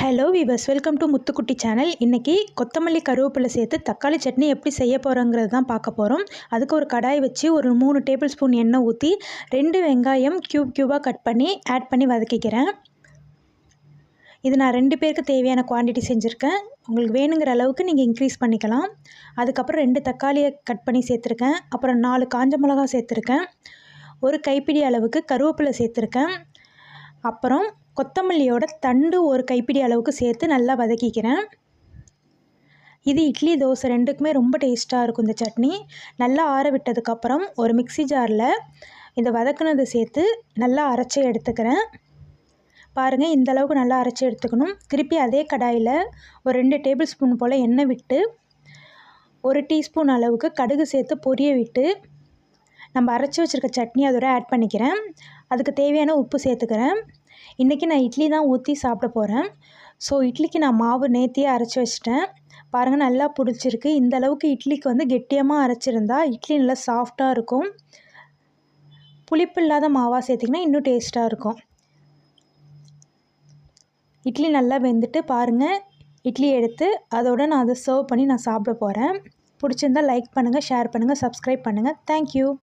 Hello viewers welcome to Muthukutty channel இன்றைக்கி கொத்தமல்லி கருவேப்பிலை சேர்த்து தக்காளி சட்னி எப்படி செய்ய போகிறோங்கிறது தான் பார்க்க போகிறோம் அதுக்கு ஒரு கடாய் வச்சு ஒரு மூணு டேபிள் ஸ்பூன் எண்ணெய் ஊற்றி ரெண்டு வெங்காயம் க்யூப் க்யூபாக கட் பண்ணி ஆட் பண்ணி வதக்கிக்கிறேன். இது நான் ரெண்டு பேருக்கு தேவையான குவான்டிட்டி செஞ்சுருக்கேன். உங்களுக்கு வேணுங்கிற அளவுக்கு நீங்கள் இன்க்ரீஸ் பண்ணிக்கலாம். அதுக்கப்புறம் ரெண்டு தக்காளியை கட் பண்ணி சேர்த்துருக்கேன். அப்புறம் நாலு காஞ்ச மிளகா சேர்த்துருக்கேன். ஒரு கைப்பிடி அளவுக்கு கருவேப்பிலை சேர்த்துருக்கேன். அப்புறம் கொத்தமல்லியோட தண்டு ஒரு கைப்பிடி அளவுக்கு சேர்த்து நல்லா வதக்கிக்கிறேன். இது இட்லி தோசை ரெண்டுக்குமே ரொம்ப டேஸ்ட்டாக இருக்கும் இந்த சட்னி. நல்லா ஆற விட்டதுக்கப்புறம் ஒரு மிக்சி ஜாரில் இந்த வதக்குனதை சேர்த்து நல்லா அரைச்சி எடுத்துக்கிறேன். பாருங்கள் இந்த அளவுக்கு நல்லா அரைச்சி எடுத்துக்கணும். திருப்பி அதே கடாயில் ஒரு ரெண்டு டேபிள் ஸ்பூன் போல் எண்ணெய் விட்டு ஒரு டீஸ்பூன் அளவுக்கு கடுகு சேர்த்து பொரிய விட்டு நம்ம அரைச்சி வச்சுருக்க சட்னி அதோட ஆட் பண்ணிக்கிறேன். அதுக்கு தேவையான உப்பு சேர்த்துக்கிறேன். இன்றைக்கி நான் இட்லி தான் ஊற்றி சாப்பிட போகிறேன் ஸோ இட்லிக்கு நான் மாவு நேத்தியே அரைச்சி வச்சிட்டேன். பாருங்கள் நல்லா பிடிச்சிருக்கு. இந்த அளவுக்கு இட்லிக்கு வந்து கெட்டியமாக அரைச்சிருந்தா இட்லி நல்லா சாஃப்டாக இருக்கும். புளிப்பு இல்லாத மாவாக சேர்த்திங்கன்னா இன்னும் டேஸ்ட்டாக இருக்கும். இட்லி நல்லா வெந்துட்டு பாருங்கள் இட்லி எடுத்து அதோட நான் அதை சர்வ் பண்ணி நான் சாப்பிட போகிறேன் பிடிச்சிருந்தா லைக் பண்ணுங்கள் ஷேர் பண்ணுங்கள் சப்ஸ்கிரைப் பண்ணுங்கள் தேங்க்யூ